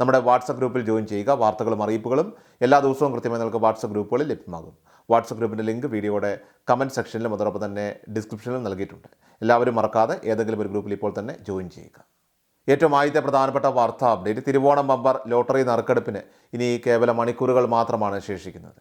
നമ്മുടെ വാട്സപ്പ് ഗ്രൂപ്പിൽ ജോയിൻ ചെയ്യുക. വാർത്തകളും അറിയിപ്പുകളും എല്ലാ ദിവസവും കൃത്യമായി നിങ്ങൾക്ക് വാട്സപ്പ് ഗ്രൂപ്പുകളിൽ ലഭ്യമാകും. വാട്സപ്പ് ഗ്രൂപ്പിന്റെ ലിങ്ക് വീഡിയോയുടെ കമന്റ് സെക്ഷനിലും അതോടൊപ്പം തന്നെ ഡിസ്ക്രിപ്ഷനിലും നൽകിയിട്ടുണ്ട്. എല്ലാവരും മറക്കാതെ ഏതെങ്കിലും ഒരു ഗ്രൂപ്പിൽ ഇപ്പോൾ തന്നെ ജോയിൻ ചെയ്യുക. ഏറ്റവും ആദ്യത്തെ പ്രധാനപ്പെട്ട വാർത്താ അപ്ഡേറ്റ് തിരുവോണം ബമ്പർ ലോട്ടറി നറുക്കെടുപ്പിന് ഇനി കേവലം മണിക്കൂറുകൾ മാത്രമാണ് ശേഷിക്കുന്നത്.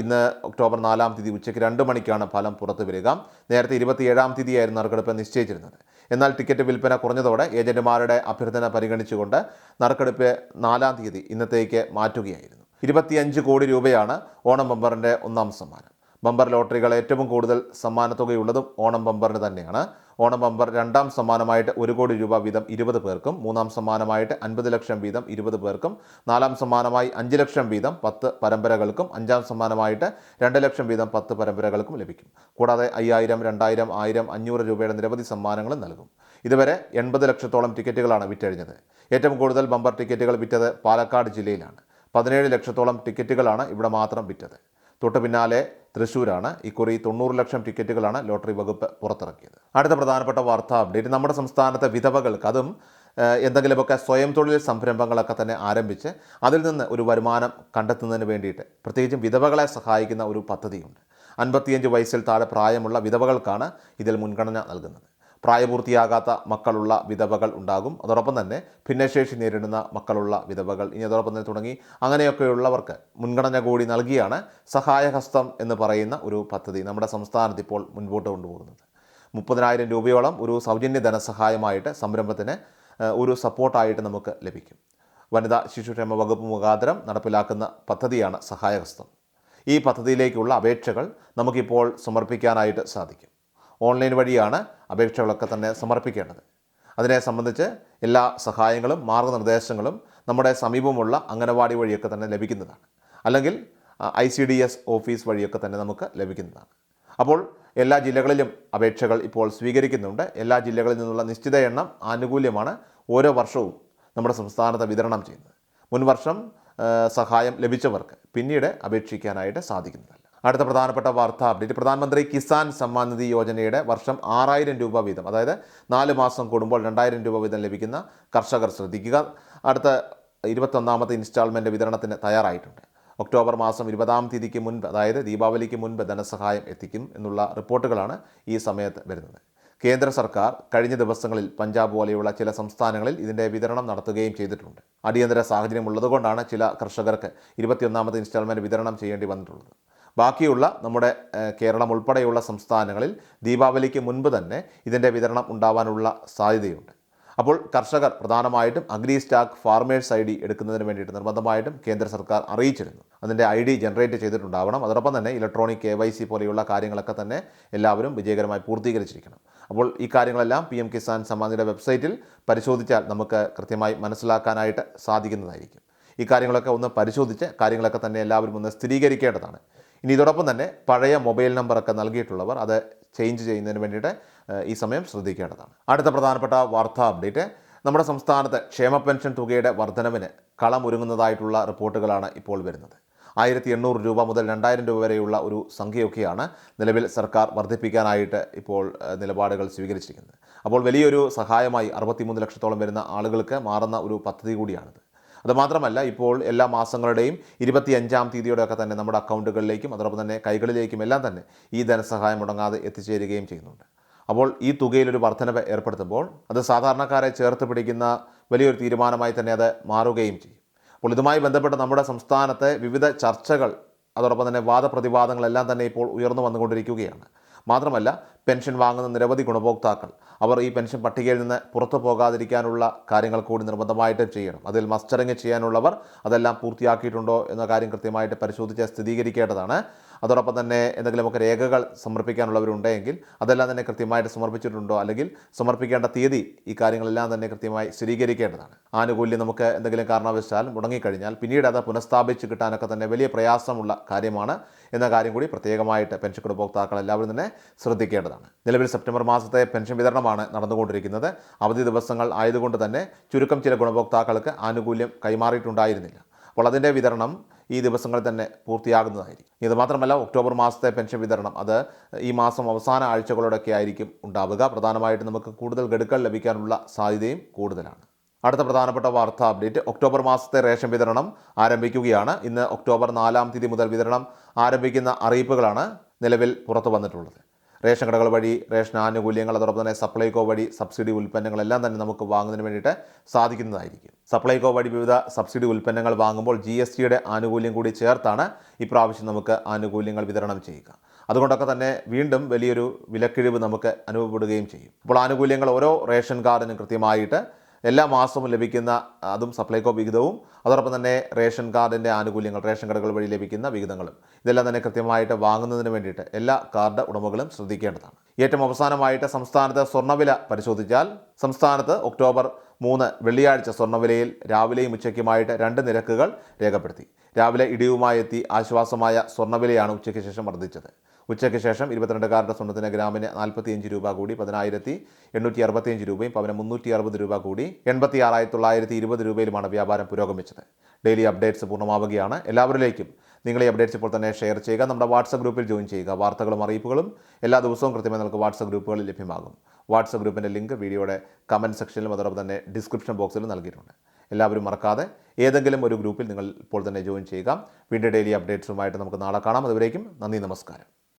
ഇന്ന് ഒക്ടോബർ നാലാം തീയതി ഉച്ചയ്ക്ക് രണ്ട് മണിക്കാണ് ഫലം പുറത്തു വരിക നേരത്തെ ഇരുപത്തിയേഴാം തീയതിയായിരുന്നു നറുക്കെടുപ്പ് നിശ്ചയിച്ചിരുന്നത്. എന്നാൽ ടിക്കറ്റ് വിൽപ്പന കുറഞ്ഞതോടെ ഏജന്റുമാരുടെ അഭ്യർത്ഥന പരിഗണിച്ചുകൊണ്ട് നറുക്കെടുപ്പ് നാലാം തീയതി ഇന്നത്തേക്ക് മാറ്റുകയായിരുന്നു. ഇരുപത്തിയഞ്ച് കോടി രൂപയാണ് ഓണം ബമ്പറിന്റെ ഒന്നാം സമ്മാനം. ബമ്പർ ലോട്ടറികൾ ഏറ്റവും കൂടുതൽ സമ്മാനത്തുകയുള്ളതും ഓണം ബമ്പറിന് തന്നെയാണ്. ഓണം ബമ്പർ രണ്ടാം സമ്മാനമായിട്ട് ഒരു കോടി രൂപ വീതം ഇരുപത് പേർക്കും മൂന്നാം സമ്മാനമായിട്ട് അൻപത് ലക്ഷം വീതം ഇരുപത് പേർക്കും നാലാം സമ്മാനമായി അഞ്ച് ലക്ഷം വീതം പത്ത് പരമ്പരകൾക്കും അഞ്ചാം സമ്മാനമായിട്ട് രണ്ട് ലക്ഷം വീതം പത്ത് പരമ്പരകൾക്കും ലഭിക്കും. കൂടാതെ അയ്യായിരം രണ്ടായിരം ആയിരം അഞ്ഞൂറ് രൂപയുടെ നിരവധി സമ്മാനങ്ങളും നൽകും. ഇതുവരെ എൺപത് ലക്ഷത്തോളം ടിക്കറ്റുകളാണ് വിറ്റഴിഞ്ഞത്. ഏറ്റവും കൂടുതൽ ബമ്പർ ടിക്കറ്റുകൾ വിറ്റത് പാലക്കാട് ജില്ലയിലാണ്. പതിനേഴ് ലക്ഷത്തോളം ടിക്കറ്റുകളാണ് ഇവിടെ മാത്രം വിറ്റത്. തൊട്ടു പിന്നാലെ തൃശ്ശൂരാണ്. ഇക്കുറി തൊണ്ണൂറ് ലക്ഷം ടിക്കറ്റുകളാണ് ലോട്ടറി വകുപ്പ് പുറത്തിറക്കിയത്. അടുത്ത പ്രധാനപ്പെട്ട വാർത്താ അപ്ഡേറ്റ്. നമ്മുടെ സംസ്ഥാനത്തെ വിധവകൾക്ക് അതും എന്തെങ്കിലുമൊക്കെ സ്വയം തൊഴിൽ സംരംഭങ്ങളൊക്കെ തന്നെ ആരംഭിച്ച് അതിൽ നിന്ന് ഒരു വരുമാനം കണ്ടെത്തുന്നതിന് വേണ്ടിയിട്ട് പ്രത്യേകിച്ചും വിധവകളെ സഹായിക്കുന്ന ഒരു പദ്ധതിയുണ്ട്. അൻപത്തിയഞ്ച് വയസ്സിൽ താഴെ പ്രായമുള്ള വിധവകൾക്കാണ് ഇതിൽ മുൻഗണന നൽകുന്നത്. പ്രായപൂർത്തിയാകാത്ത മക്കളുള്ള വിധവകൾ ഉണ്ടാകും. അതോടൊപ്പം തന്നെ ഭിന്നശേഷി നേരിടുന്ന മക്കളുള്ള വിധവകൾ. ഇനി അതോടൊപ്പം തന്നെ തുടങ്ങി. അങ്ങനെയൊക്കെയുള്ളവർക്ക് മുൻഗണന കൂടി നൽകിയാണ് സഹായഹസ്തം എന്ന് പറയുന്ന ഒരു പദ്ധതി നമ്മുടെ സംസ്ഥാനത്ത് ഇപ്പോൾ മുൻപോട്ട് കൊണ്ടുപോകുന്നത്. മുപ്പതിനായിരം രൂപയോളം ഒരു സൗജന്യ ധനസഹായമായിട്ട് സംരംഭത്തിന് ഒരു സപ്പോർട്ടായിട്ട് നമുക്ക് ലഭിക്കും. വനിതാ ശിശുക്ഷേമ വകുപ്പ് മുഖാന്തരം നടപ്പിലാക്കുന്ന പദ്ധതിയാണ് സഹായഹസ്തം. ഈ പദ്ധതിയിലേക്കുള്ള അപേക്ഷകൾ നമുക്കിപ്പോൾ സമർപ്പിക്കാനായിട്ട് സാധിക്കും. ഓൺലൈൻ വഴിയാണ് അപേക്ഷകളൊക്കെ തന്നെ സമർപ്പിക്കേണ്ടത്. അതിനെ സംബന്ധിച്ച് എല്ലാ സഹായങ്ങളും മാർഗനിർദ്ദേശങ്ങളും നമ്മുടെ സമീപമുള്ള അംഗനവാടി വഴിയൊക്കെ തന്നെ ലഭിക്കുന്നതാണ്. അല്ലെങ്കിൽ I C D S office വഴിയൊക്കെ തന്നെ നമുക്ക് ലഭിക്കുന്നതാണ്. അപ്പോൾ എല്ലാ ജില്ലകളിലും അപേക്ഷകൾ ഇപ്പോൾ സ്വീകരിക്കുന്നുണ്ട്. എല്ലാ ജില്ലകളിൽ നിന്നുള്ള നിശ്ചിത എണ്ണം ആനുകൂല്യമാണ് ഓരോ വർഷവും നമ്മുടെ സംസ്ഥാനത്ത് വിതരണം ചെയ്യുന്നത്. മുൻവർഷം സഹായം ലഭിച്ചവർക്ക് പിന്നീട് അപേക്ഷിക്കാനായിട്ട് സാധിക്കുന്നതല്ല. അടുത്ത പ്രധാനപ്പെട്ട വാർത്താ അപ്ഡേറ്റ്. പ്രധാനമന്ത്രി കിസാൻ സമ്മാൻ നിധി യോജനയുടെ വർഷം ആറായിരം രൂപ വീതം. അതായത് നാല് മാസം കൂടുമ്പോൾ രണ്ടായിരം രൂപ വീതം ലഭിക്കുന്ന കർഷകർ ശ്രദ്ധിക്കുക. അടുത്ത ഇരുപത്തൊന്നാമത്തെ ഇൻസ്റ്റാൾമെന്റ് വിതരണത്തിന് തയ്യാറായിട്ടുണ്ട്. ഒക്ടോബർ മാസം ഇരുപതാം തീയതിക്ക് മുൻപ് അതായത് ദീപാവലിക്ക് മുൻപ് ധനസഹായം എത്തിക്കും എന്നുള്ള റിപ്പോർട്ടുകളാണ് ഈ സമയത്ത് വരുന്നത്. കേന്ദ്ര സർക്കാർ കഴിഞ്ഞ ദിവസങ്ങളിൽ പഞ്ചാബ് പോലെയുള്ള ചില സംസ്ഥാനങ്ങളിൽ ഇതിന്റെ വിതരണം നടത്തുകയും ചെയ്തിട്ടുണ്ട്. അടിയന്തര സാഹചര്യം ഉള്ളതുകൊണ്ടാണ് ചില കർഷകർക്ക് ഇരുപത്തിയൊന്നാമത് ഇൻസ്റ്റാൾമെന്റ് വിതരണം ചെയ്യേണ്ടി വന്നിട്ടുള്ളത്. ബാക്കിയുള്ള നമ്മുടെ കേരളം ഉൾപ്പെടെയുള്ള സംസ്ഥാനങ്ങളിൽ ദീപാവലിക്ക് മുൻപ് തന്നെ ഇതിന്റെ വിതരണം ഉണ്ടാവാനുള്ള സാധ്യതയുണ്ട്. അപ്പോൾ കർഷകർ പ്രധാനമായിട്ടും agri stack farmers I D എടുക്കുന്നതിന് വേണ്ടിയിട്ട് നിർബന്ധമായിട്ടും കേന്ദ്ര സർക്കാർ അറിയിച്ചിരുന്നു. അതിന്റെ ഐ ഡി ജനറേറ്റ് ചെയ്തിട്ടുണ്ടാവണം. അതോടൊപ്പം തന്നെ ഇലക്ട്രോണിക് കെ വൈ സി പോലെയുള്ള കാര്യങ്ങളൊക്കെ തന്നെ എല്ലാവരും വിജയകരമായി പൂർത്തീകരിച്ചിരിക്കണം. അപ്പോൾ ഈ കാര്യങ്ങളെല്ലാം പി എം കിസാൻ സമ്മാനിയുടെ വെബ്സൈറ്റിൽ പരിശോധിച്ചാൽ നമുക്ക് കൃത്യമായി മനസ്സിലാക്കാനായിട്ട് സാധിക്കുന്നതായിരിക്കും. ഈ കാര്യങ്ങളൊക്കെ ഒന്ന് പരിശോധിച്ച് കാര്യങ്ങളൊക്കെ തന്നെ എല്ലാവരും ഒന്ന് സ്ഥിരീകരിക്കേണ്ടതാണ്. ഇനി ഇതോടൊപ്പം തന്നെ പഴയ മൊബൈൽ നമ്പറൊക്കെ നൽകിയിട്ടുള്ളവർ അത് ചേഞ്ച് ചെയ്യുന്നതിന് വേണ്ടിയിട്ട് ഈ സമയം ശ്രദ്ധിക്കേണ്ടതാണ്. അടുത്ത പ്രധാനപ്പെട്ട വാർത്താ അപ്ഡേറ്റ്. നമ്മുടെ സംസ്ഥാനത്ത് ക്ഷേമ പെൻഷൻ തുകയുടെ വർധനവിന് കളമൊരുങ്ങുന്നതായിട്ടുള്ള റിപ്പോർട്ടുകളാണ് ഇപ്പോൾ വരുന്നത്. ആയിരത്തി എണ്ണൂറ് രൂപ മുതൽ രണ്ടായിരം രൂപ വരെയുള്ള ഒരു സംഖ്യയൊക്കെയാണ് നിലവിൽ സർക്കാർ വർദ്ധിപ്പിക്കാനായിട്ട് ഇപ്പോൾ നിലപാടുകൾ സ്വീകരിച്ചിരിക്കുന്നത്. അപ്പോൾ വലിയൊരു സഹായമായി അറുപത്തിമൂന്ന് ലക്ഷത്തോളം വരുന്ന ആളുകൾക്ക് മാറുന്ന ഒരു പദ്ധതി കൂടിയാണിത്. അതുമാത്രമല്ല ഇപ്പോൾ എല്ലാ മാസങ്ങളുടെയും ഇരുപത്തിയഞ്ചാം ഒക്കെ തന്നെ നമ്മുടെ അക്കൗണ്ടുകളിലേക്കും അതോടൊപ്പം തന്നെ കൈകളിലേക്കും എല്ലാം തന്നെ ഈ ധനസഹായം മുടങ്ങാതെ എത്തിച്ചേരുകയും ചെയ്യുന്നുണ്ട്. അപ്പോൾ ഈ തുകയിൽ ഒരു വർധനവ് ഏർപ്പെടുത്തുമ്പോൾ അത് സാധാരണക്കാരെ ചേർത്ത് പിടിക്കുന്ന വലിയൊരു തീരുമാനമായി തന്നെ അത് മാറുകയും ചെയ്യും. അപ്പോൾ ഇതുമായി ബന്ധപ്പെട്ട് നമ്മുടെ സംസ്ഥാനത്തെ വിവിധ ചർച്ചകൾ അതോടൊപ്പം തന്നെ വാദപ്രതിവാദങ്ങളെല്ലാം തന്നെ ഇപ്പോൾ ഉയർന്നു വന്നുകൊണ്ടിരിക്കുകയാണ്. മാത്രമല്ല പെൻഷൻ വാങ്ങുന്ന നിരവധി ഗുണഭോക്താക്കൾ. അവർ ഈ പെൻഷൻ പട്ടികയിൽ നിന്ന് പുറത്തു പോകാതിരിക്കാനുള്ള കാര്യങ്ങൾ കൂടി നിർബന്ധമായിട്ട് ചെയ്യണം. അതിൽ മസ്റ്ററിങ് ചെയ്യാനുള്ളവർ അതെല്ലാം പൂർത്തിയാക്കിയിട്ടുണ്ടോ എന്ന കാര്യം കൃത്യമായിട്ട് പരിശോധിച്ച് സ്ഥിരീകരിക്കേണ്ടതാണ്. അതോടൊപ്പം തന്നെ എന്തെങ്കിലുമൊക്കെ രേഖകൾ സമർപ്പിക്കാനുള്ളവരുണ്ടെങ്കിൽ അതെല്ലാം തന്നെ കൃത്യമായിട്ട് സമർപ്പിച്ചിട്ടുണ്ടോ അല്ലെങ്കിൽ സമർപ്പിക്കേണ്ട തീയതി ഈ കാര്യങ്ങളെല്ലാം തന്നെ കൃത്യമായി സ്ഥിരീകരിക്കേണ്ടതാണ്. ആനുകൂല്യം നമുക്ക് എന്തെങ്കിലും കാരണവശാൽ മുടങ്ങിക്കഴിഞ്ഞാൽ പിന്നീട് അത് പുനഃസ്ഥാപിച്ച് കിട്ടാനൊക്കെ തന്നെ വലിയ പ്രയാസമുള്ള കാര്യമാണ് എന്ന കാര്യം കൂടി പ്രത്യേകമായിട്ട് പെൻഷൻ ഗുണഭോക്താക്കൾ എല്ലാവരും തന്നെ ശ്രദ്ധിക്കേണ്ടതാണ്. നിലവിൽ സെപ്റ്റംബർ മാസത്തെ പെൻഷൻ വിതരണമാണ് നടന്നുകൊണ്ടിരിക്കുന്നത്. അവധി ദിവസങ്ങൾ ആയതുകൊണ്ട് തന്നെ ചുരുക്കം ചില ഗുണഭോക്താക്കൾക്ക് ആനുകൂല്യം കൈമാറിയിട്ടുണ്ടായിരുന്നില്ല. അപ്പോൾ അതിന്റെ വിതരണം ഈ ദിവസങ്ങളിൽ തന്നെ പൂർത്തിയാകുന്നതായിരിക്കും. ഇത് മാത്രമല്ല ഒക്ടോബർ മാസത്തെ പെൻഷൻ വിതരണം അത് ഈ മാസം അവസാന ആഴ്ചകളോടൊക്കെ ആയിരിക്കും ഉണ്ടാവുക. പ്രധാനമായിട്ട് നമുക്ക് കൂടുതൽ ഗഡുക്കൾ ലഭിക്കാനുള്ള സാധ്യതയും കൂടുതലാണ്. അടുത്ത പ്രധാനപ്പെട്ട വാർത്താ അപ്ഡേറ്റ് ഒക്ടോബർ മാസത്തെ റേഷൻ വിതരണം ആരംഭിക്കുകയാണ്. ഇന്ന് ഒക്ടോബർ നാലാം തീയതി മുതൽ വിതരണം ആരംഭിക്കുന്ന അറിയിപ്പുകളാണ് നിലവിൽ പുറത്തു വന്നിട്ടുള്ളത്. റേഷൻ കടകൾ വഴി റേഷൻ ആനുകൂല്യങ്ങൾ അതോടൊപ്പം തന്നെ സപ്ലൈകോ വഴി സബ്സിഡി ഉൽപ്പന്നങ്ങളെല്ലാം തന്നെ നമുക്ക് വാങ്ങുന്നതിന് വേണ്ടിയിട്ട് സാധിക്കുന്നതായിരിക്കും. സപ്ലൈകോ വഴി വിവിധ സബ്സിഡി ഉൽപ്പന്നങ്ങൾ വാങ്ങുമ്പോൾ ജി എസ് ടിയുടെ ആനുകൂല്യം കൂടി ചേർത്താണ് ഇപ്രാവശ്യം നമുക്ക് ആനുകൂല്യങ്ങൾ വിതരണം ചെയ്യുക. അതുകൊണ്ടൊക്കെ തന്നെ വീണ്ടും വലിയൊരു വിലക്കിഴിവ് നമുക്ക് അനുഭവപ്പെടുകയും ചെയ്യും. അപ്പോൾ ആനുകൂല്യങ്ങൾ ഓരോ റേഷൻ കാർഡിനും കൃത്യമായിട്ട് എല്ലാ മാസവും ലഭിക്കുന്ന അതും സപ്ലൈകോ വിഹിതവും അതോടൊപ്പം തന്നെ റേഷൻ കാർഡിന്റെ ആനുകൂല്യങ്ങൾ റേഷൻ കടകൾ വഴി ലഭിക്കുന്ന വിഹിതങ്ങളും ഇതെല്ലാം തന്നെ കൃത്യമായിട്ട് വാങ്ങുന്നതിന് വേണ്ടിയിട്ട് എല്ലാ കാർഡ് ഉടമകളും ശ്രദ്ധിക്കേണ്ടതാണ്. ഏറ്റവും അവസാനമായിട്ട് സംസ്ഥാനത്ത് സ്വർണവില പരിശോധിച്ചാൽ സംസ്ഥാനത്ത് ഒക്ടോബർ മൂന്ന് വെള്ളിയാഴ്ച സ്വർണവിലയിൽ രാവിലെയും ഉച്ചയ്ക്കുമായിട്ട് രണ്ട് നിരക്കുകൾ രേഖപ്പെടുത്തി. രാവിലെ ഇടിവുമായി എത്തി ആശ്വാസമായ സ്വർണവിലയാണ് ഉച്ചയ്ക്ക് ശേഷം വർദ്ധിച്ചത്. ഉച്ചയ്ക്ക് ശേഷം ഇരുപത്തിരണ്ട് കാരുടെ സ്വർണത്തിന് ഗ്രാമിന് നാൽപ്പത്തിയഞ്ച് രൂപ കൂടി പതിനായിരത്തി എണ്ണൂറ്റി അറുപത്തിയഞ്ച് രൂപയും പവന് മുന്നൂറ്റി അറുപത് രൂപ കൂടി എൺപത്തി ആറായിരത്തി തൊള്ളായിരത്തി ഇരുപത് രൂപയിലുമാണ് വ്യാപാരം പുരോഗമിച്ചത്. ഡെയിലി അപ്ഡേറ്റ്സ് പൂർണമാവുകയാണ്. എല്ലാവരിലേക്കും നിങ്ങൾ ഈ അപ്ഡേറ്റ്സ് ഇപ്പോൾ തന്നെ ഷെയർ ചെയ്യുക. നമ്മുടെ വാട്സപ്പ് ഗ്രൂപ്പിൽ ജോയിൻ ചെയ്യുക. വാർത്തകളും അറിയിപ്പുകളും എല്ലാ ദിവസവും കൃത്യമായി നമുക്ക് വാട്സപ്പ് ഗ്രൂപ്പുകളിൽ ലഭ്യമാകും. വാട്സപ്പ് ഗ്രൂപ്പിന്റെ ലിങ്ക് വീഡിയോയുടെ കമന്റ് സെക്ഷനിലും അതോടൊപ്പം തന്നെ ഡിസ്ക്രിപ്ഷൻ ബോക്സിലും നൽകിയിട്ടുണ്ട്. എല്ലാവരും മറക്കാതെ ഏതെങ്കിലും ഒരു ഗ്രൂപ്പിൽ നിങ്ങൾ ഇപ്പോൾ തന്നെ ജോയിൻ ചെയ്യുക. വീണ്ടും ഡെയിലി അപ്ഡേറ്റ്സുമായിട്ട് നമുക്ക് നാളെ കാണാം. അതുവരേക്കും നന്ദി നമസ്കാരം.